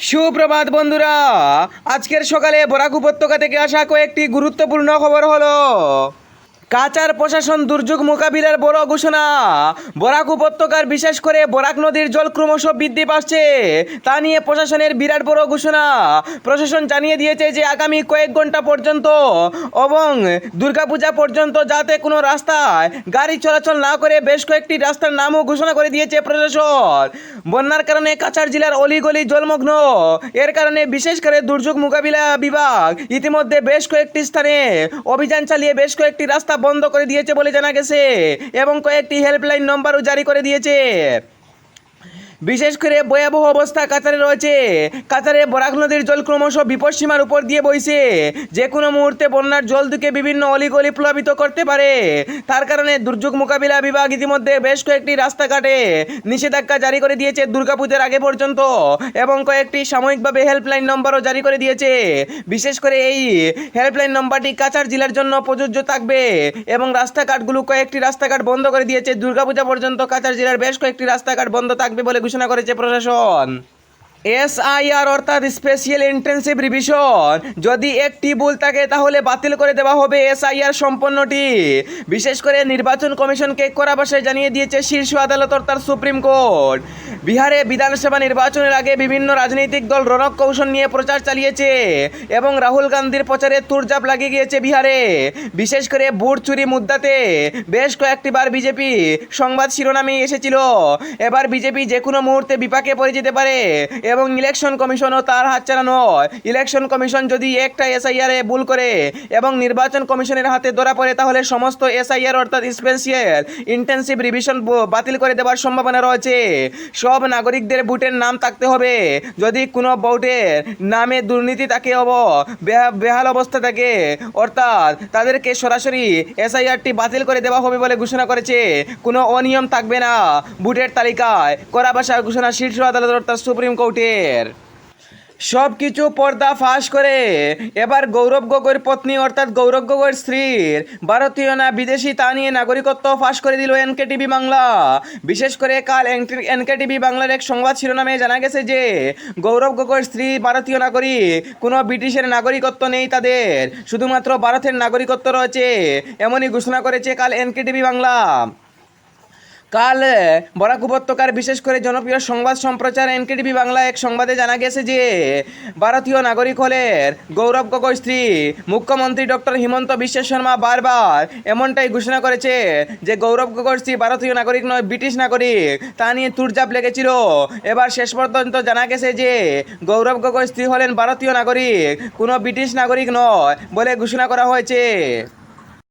সুপ্রভাত বন্ধুরা। আজকের সকালে বরাক উপত্যকা থেকে আসা কয়েকটি গুরুত্বপূর্ণ খবর হলো কাচার প্রশাসন দুর্যোগ মোকাবিলার বড় ঘোষণা। বরাক উপত্যকার বিশেষ করে বরাক নদীর জল ক্রমশ বৃদ্ধি পাচ্ছে, তা নিয়ে প্রশাসনের বিরাট বড় ঘোষণা। প্রশাসন জানিয়ে দিয়েছে যে, আগামী কয়েক ঘণ্টা পর্যন্ত এবং দুর্গাপূজা পর্যন্ত যাতে কোনো রাস্তায় গাড়ি চলাচল না করে, বেশ কয়েকটি রাস্তার নামও ঘোষণা করে দিয়েছে প্রশাসন। বন্যার কারণে কাছাড় জেলার অলিগলি জলমগ্ন, এর কারণে বিশেষ করে দুর্যোগ মোকাবিলা বিভাগ ইতিমধ্যে বেশ কয়েকটি স্থানে অভিযান চালিয়ে বেশ কয়েকটি রাস্তা বন্ধ করে দিয়েছে বলে জানা গেছে এবং কয়েকটি হেল্পলাইন নম্বরও জারি করে দিয়েছে। বিশেষ করে ভয়াবহ অবস্থা কাতারে রয়েছে। কাতারে বরাক নদীর জল ক্রমশ বিপদসীমার উপর দিয়ে বইছে। যে কোনো মুহূর্তে বন্যার জল দুকে বিভিন্ন অলিগলি প্লাবিত করতে পারে। তার কারণে দুর্যোগ মোকাবিলা বিভাগ ইতিমধ্যে বেশ কয়েকটি রাস্তাঘাটে নিষেধাজ্ঞা জারি করে দিয়েছে দুর্গাপূজার আগে পর্যন্ত এবং কয়েকটি সাময়িকভাবে হেল্পলাইন নম্বরও জারি করে দিয়েছে। বিশেষ করে এই হেল্পলাইন নম্বরটি কাছাড় জেলার জন্য প্রযোজ্য থাকবে এবং রাস্তাঘাটগুলো কয়েকটি রাস্তাঘাট বন্ধ করে দিয়েছে। দুর্গাপূজা পর্যন্ত কাছাড় জেলার বেশ কয়েকটি রাস্তাঘাট বন্ধ থাকবে বলে ঘোষণা করেছে প্রশাসন। এসআইআর অর্থাৎ স্পেশিয়াল ইন্টেন্সিভ রিভিশন যদি একটি ভুল থাকে, তাহলে বাতিল করে দেওয়া হবে এসআইআর সম্পন্নটি। বিশেষ করে নির্বাচন কমিশনকে কড়া ভাষায় জানিয়ে দিয়েছে শীর্ষ আদালত অর্থাৎ সুপ্রিম কোর্ট। বিহারে বিধানসভা নির্বাচনের আগে বিভিন্ন রাজনৈতিক দল রণক কৌশল নিয়ে প্রচার চালিয়েছে এবং রাহুল গান্ধীর প্রচারে তুরজাপ লাগিয়ে গিয়েছে বিহারে। বিশেষ করে বুট চুরি মুদ্দাতে বেশ কয়েকটি বার বিজেপি সংবাদ শিরোনামে এসেছিল। এবার বিজেপি যে কোনো মুহূর্তে বিপাকে পড়ে যেতে পারে এবং ইলেকশন কমিশনও তার হাতছাড়া নয় ইলেকশন কমিশন যদি একটা এসআইআর ভুল করে এবং নির্বাচন কমিশনের হাতে ধরা পড়ে, তাহলে সমস্ত এসআইআর অর্থাৎ স্পেশাল ইন্টেন্সিভ রিভিশন বাতিল করে দেওয়ার সম্ভাবনা রয়েছে। নাগরিকদের ভোটের নাম থাকতে হবে। যদি কোনো ভোটের নামে দুর্নীতি থাকে অব বেহা- বেহাল অবস্থা থাকে অর্থাৎ তাদেরকে সরাসরি এসআইআরটি বাতিল করে দেওয়া হবে বলে ঘোষণা করেছে। কোনো অনিয়ম থাকবে না। ভোটের তালিকায় করা ভাষার ঘোষণা শীর্ষ আদালত অর্থাৎ সুপ্রিম কোর্টের। সব কিছু পর্দা ফাঁস করে। এবার গৌরব গগৈর পত্নী অর্থাৎ গৌরব গগৈর স্ত্রীর ভারতীয় না বিদেশি তা নিয়ে নাগরিকত্ব ফাঁস করে দিল এনকেটিভি বাংলা। বিশেষ করে কাল এনকেটিভি বাংলার এক সংবাদ শিরোনামে জানা গেছে যে, গৌরব গগৈর স্ত্রী ভারতীয় নাগরিক, কোনো ব্রিটিশের নাগরিকত্ব নেই তাদের। শুধুমাত্র ভারতের নাগরিকত্ব রয়েছে, এমনই ঘোষণা করেছে কাল এনকেটিভি বাংলা। কাল বরাক উপত্যকার বিশেষ করে জনপ্রিয় সংবাদ সম্প্রচার এনকেটিভি বাংলা এক সংবাদে জানা গেছে যে, ভারতীয় নাগরিক হলের গৌরব গগৈ স্ত্রী, মুখ্যমন্ত্রী ডক্টর হিমন্ত বিশ্ব শর্মা বারবার এমনটাই ঘোষণা করেছে যে, গৌরব গগৈ স্ত্রী ভারতীয় নাগরিক নয়, ব্রিটিশ নাগরিক। তা নিয়ে তুরজাপ লেগেছিল। এবার শেষ পর্যন্ত জানা গেছে যে, গৌরব গগৈ স্ত্রী হলেন ভারতীয় নাগরিক, কোনো ব্রিটিশ নাগরিক নয় বলে ঘোষণা করা হয়েছে।